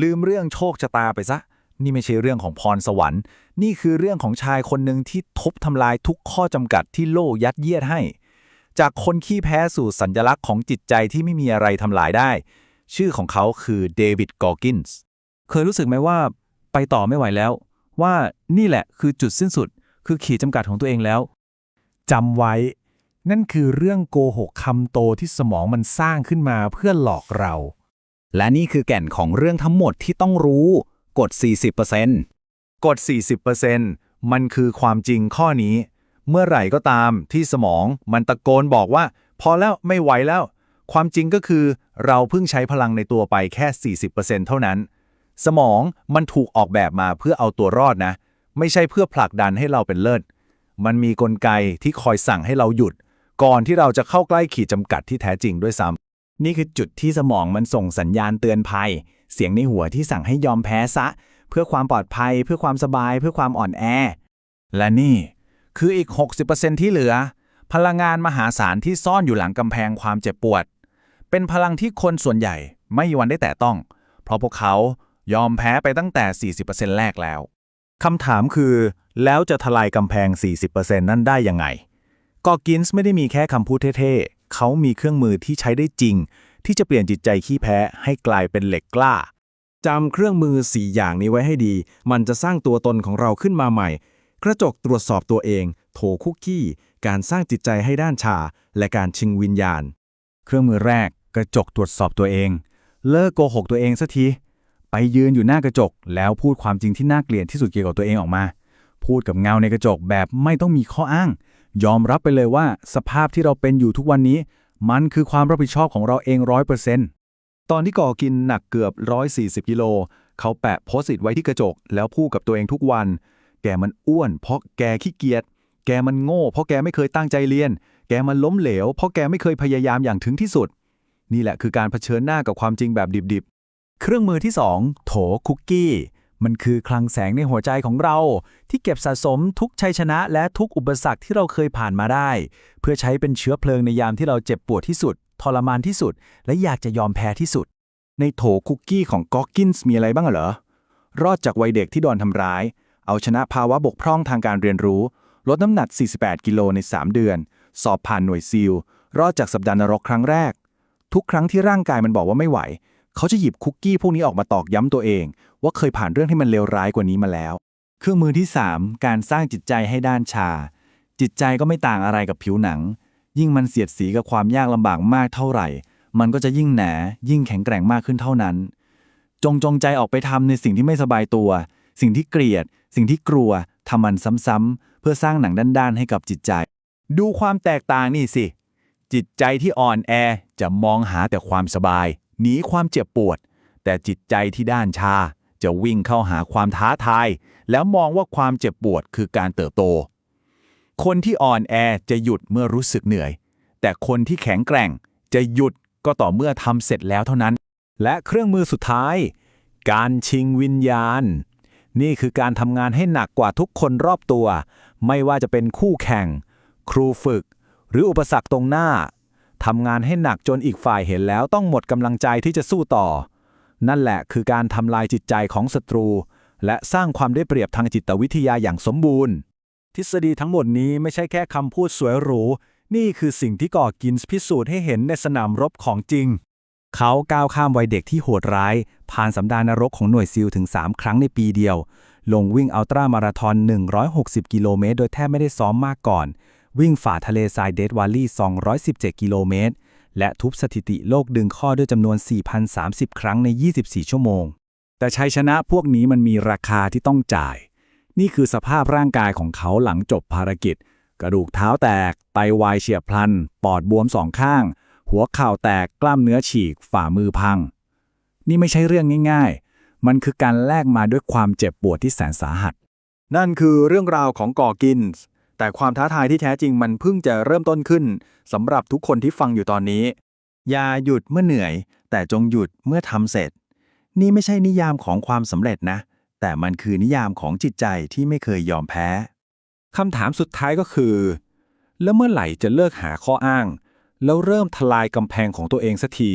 ลืมเรื่องโชคชะตาไปซะ นี่ไม่ใช่เรื่องของพรสวรรค์ นี่คือเรื่องของชายคนหนึ่งที่ทุบทำลายทุกข้อจำกัดที่โลกยัดเยียดให้ จากคนขี้แพ้สู่สัญลักษณ์ของจิตใจที่ไม่มีอะไรทำลายได้ ชื่อของเขาคือเดวิดกอร์กินส์เคยรู้สึกไหมว่าไปต่อไม่ไหวแล้ว ว่านี่แหละคือจุดสิ้นสุด คือขีดจำกัดของตัวเองแล้วจำไว้ นั่นคือเรื่องโกหกคำโตที่สมองมันสร้างขึ้นมาเพื่อหลอกเรา และนี่คือแก่นของเรื่องทั้งหมดที่ต้องรู้ กด 40%กด 40%มันคือความจริงข้อนี้ เมื่อไหร่ก็ตามที่สมองมันตะโกนบอกว่า พอแล้วไม่ไหวแล้ว ความจริงก็คือเราเพิ่งใช้พลังในตัวไปแค่ 40%เท่านั้น สมองมันถูกออกแบบมาเพื่อเอาตัวรอดนะ ไม่ใช่เพื่อผลักดันให้เราเป็นเลิศ มันมีกลไกที่คอยสั่งให้เราหยุด ก่อนที่เราจะเข้าใกล้ขีดจำกัดที่แท้จริงด้วยซ้ำ นี่คือจุดที่สมองมันส่งสัญญาณเตือนภัย เสียงในหัวที่สั่งให้ยอมแพ้ซะ เพื่อความปลอดภัย เพื่อความสบาย เพื่อความอ่อนแอ และนี่คืออีก 60%ที่เหลือ พลังงานมหาศาลที่ซ่อนอยู่หลังกำแพงความเจ็บปวด เป็นพลังที่คนส่วนใหญ่ไม่มีวันได้แตะต้อง เพราะพวกเขายอมแพ้ไปตั้งแต่ 40%แรกแล้วคำถามคือ แล้วจะทลายกำแพง 40%นั่นได้ยังไง ก็กินส์ไม่ได้มีแค่คำพูดเท่ๆ เขามีเครื่องมือที่ใช้ได้จริง ที่จะเปลี่ยนจิตใจขี้แพ้ให้กลายเป็นเหล็กกล้าจำเครื่องมือ4อย่างนี้ไว้ให้ดี มันจะสร้างตัวตนของเราขึ้นมาใหม่ กระจกตรวจสอบตัวเอง โถคุกกี้ การสร้างจิตใจให้ด้านชา และการชิงวิญญาณ เครื่องมือแรก กระจกตรวจสอบตัวเอง เลิกโกหกตัวเองสักที ไปยืนอยู่หน้ากระจก แล้วพูดความจริงที่น่าเกลียดที่สุดเกี่ยวกับตัวเองออกมา พูดกับเงาในกระจกแบบไม่ต้องมีข้ออ้าง ยอมรับไปเลยว่าสภาพที่เราเป็นอยู่ทุกวันนี้ มันคือความรับผิดชอบของเราเองร้อยเปอร์เซ็นต์ตอนที่ก่อกินหนักเกือบ 140กิโลเขาแปะโพสต์อิทไว้ที่กระจก แล้วพูดกับตัวเองทุกวัน แกมันอ้วน เพราะแกขี้เกียจแกมันโง่ เพราะแกไม่เคยตั้งใจเรียน แกมันล้มเหลว เพราะแกไม่เคยพยายามอย่างถึงที่สุด นี่แหละคือการเผชิญหน้ากับความจริงแบบดิบๆ เครื่องมือที่ 2 โถคุกกี้ มันคือคลังแสงในหัวใจของเรา ที่เก็บสะสมทุกชัยชนะและทุกอุปสรรคที่เราเคยผ่านมาได้ เพื่อใช้เป็นเชื้อเพลิงในยามที่เราเจ็บปวดที่สุด ทรมานที่สุด และอยากจะยอมแพ้ที่สุด ในโถคุกกี้ของก็อกกินส์มีอะไรบ้างเหรอ รอดจากวัยเด็กที่โดนทำร้าย เอาชนะภาวะบกพร่องทางการเรียนรู้ ลดน้ำหนัก 48 กิโลใน 3 เดือน สอบผ่านหน่วยซีลรอดจากสัปดาห์นรกครั้งแรก ทุกครั้งที่ร่างกายมันบอกว่าไม่ไหว เขาจะหยิบคุกกี้พวกนี้ออกมาตอกย้ำตัวเอง ว่าเคยผ่านเรื่องที่มันเลวร้ายกว่านี้มาแล้ว เครื่องมือที่ 3 การสร้างจิตใจให้ด้านชา จิตใจก็ไม่ต่างอะไรกับผิวหนัง ยิ่งมันเสียดสีกับความยากลำบากมากเท่าไหร่ มันก็จะยิ่งหนายิ่งแข็งแกร่งมากขึ้นเท่านั้น จงจงใจออกไปทำในสิ่งที่ไม่สบายตัว สิ่งที่เกลียด สิ่งที่กลัวทำมันซ้ำๆเพื่อสร้างหนังด้านๆให้กับจิตใจ ดูความแตกต่างนี่สิจิตใจที่อ่อนแอจะมองหาแต่ความสบาย หนีความเจ็บปวด แต่จิตใจที่ด้านชา จะวิ่งเข้าหาความท้าทาย แล้วมองว่าความเจ็บปวดคือการเติบโต คนที่อ่อนแอจะหยุดเมื่อรู้สึกเหนื่อย แต่คนที่แข็งแกร่งจะหยุดก็ต่อเมื่อทำเสร็จแล้วเท่านั้น และเครื่องมือสุดท้าย การชิงวิญญาณ นี่คือการทำงานให้หนักกว่าทุกคนรอบตัว ไม่ว่าจะเป็นคู่แข่ง ครูฝึก หรืออุปสรรคตรงหน้า ทำงานให้หนักจนอีกฝ่ายเห็นแล้วต้องหมดกำลังใจที่จะสู้ต่อ นั่นแหละคือการทำลายจิตใจของศัตรู และสร้างความได้เปรียบทางจิตวิทยาอย่างสมบูรณ์ ทฤษฎีทั้งหมดนี้ไม่ใช่แค่คำพูดสวยหรู นี่คือสิ่งที่ก่อกินส์พิสูจน์ให้เห็นในสนามรบของจริง เขาก้าวข้ามวัยเด็กที่โหดร้าย ผ่านสัมดานนรกของหน่วยซิลถึง 3 ครั้งในปีเดียว ลงวิ่งอัลตร้ามาราธอน160 กิโลเมตรโดยแทบไม่ได้ซ้อมมากก่อน วิ่งฝ่าทะเลทรายเดดวาลลี่ 217 กิโลเมตร และทุบสถิติโลกดึงข้อด้วยจำนวน 4,030 ครั้งใน 24 ชั่วโมง แต่ชัยชนะพวกนี้มันมีราคาที่ต้องจ่าย นี่คือสภาพร่างกายของเขาหลังจบภารกิจ กระดูกเท้าแตก ไตวายเฉียบพลัน ปอดบวมสองข้าง หัวเข่าแตกกล้ามเนื้อฉีก ฝ่ามือพัง นี่ไม่ใช่เรื่องง่ายๆ มันคือการแลกมาด้วยความเจ็บปวดที่แสนสาหัส นั่นคือเรื่องราวของกอกินส์ แต่ความท้าทายที่แท้จริงมันเพิ่งจะเริ่มต้นขึ้นสำหรับทุกคนที่ฟังอยู่ตอนนี้ อย่าหยุดเมื่อเหนื่อย แต่จงหยุดเมื่อทำเสร็จ นี่ไม่ใช่นิยามของความสำเร็จนะ แต่มันคือนิยามของจิตใจที่ไม่เคยยอมแพ้คำถามสุดท้ายก็คือ แล้วเมื่อไหร่จะเลิกหาข้ออ้าง แล้วเริ่มทลายกำแพงของตัวเองสักที